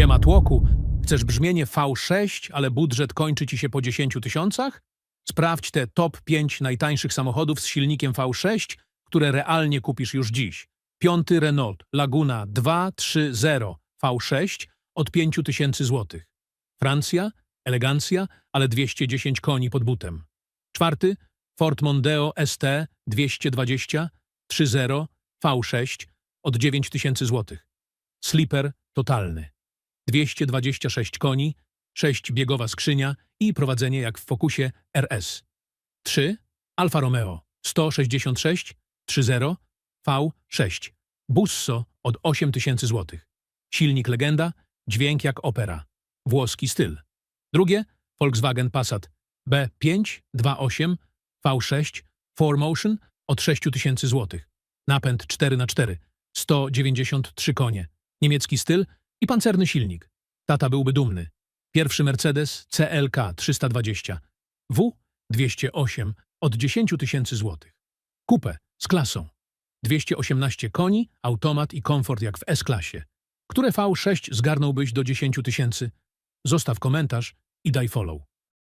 Siema tłoku, chcesz brzmienie V6, ale budżet kończy ci się po 10 tysiącach? Sprawdź te top 5 najtańszych samochodów z silnikiem V6, które realnie kupisz już dziś. Piąty Renault Laguna 230 V6 od 5 tysięcy złotych. Francja, elegancja, ale 210 koni pod butem. Czwarty Ford Mondeo ST 220 30 V6 od 9 tysięcy złotych. Sleeper totalny. 226 koni, 6 biegowa skrzynia i prowadzenie jak w Focusie RS. 3. Alfa Romeo 166 30 V6. Busso od 8 tysięcy złotych. Silnik legenda, dźwięk jak opera. Włoski styl. Drugie Volkswagen Passat B5 28 V6 4Motion od 6 tysięcy złotych. Napęd 4x4, 193 konie. Niemiecki styl i pancerny silnik. Tata byłby dumny. Pierwszy Mercedes CLK 320 W 208 od 10 tysięcy złotych. Kupę z klasą. 218 koni, automat i komfort jak w S-klasie. Które V6 zgarnąłbyś do 10 tysięcy? Zostaw komentarz i daj follow.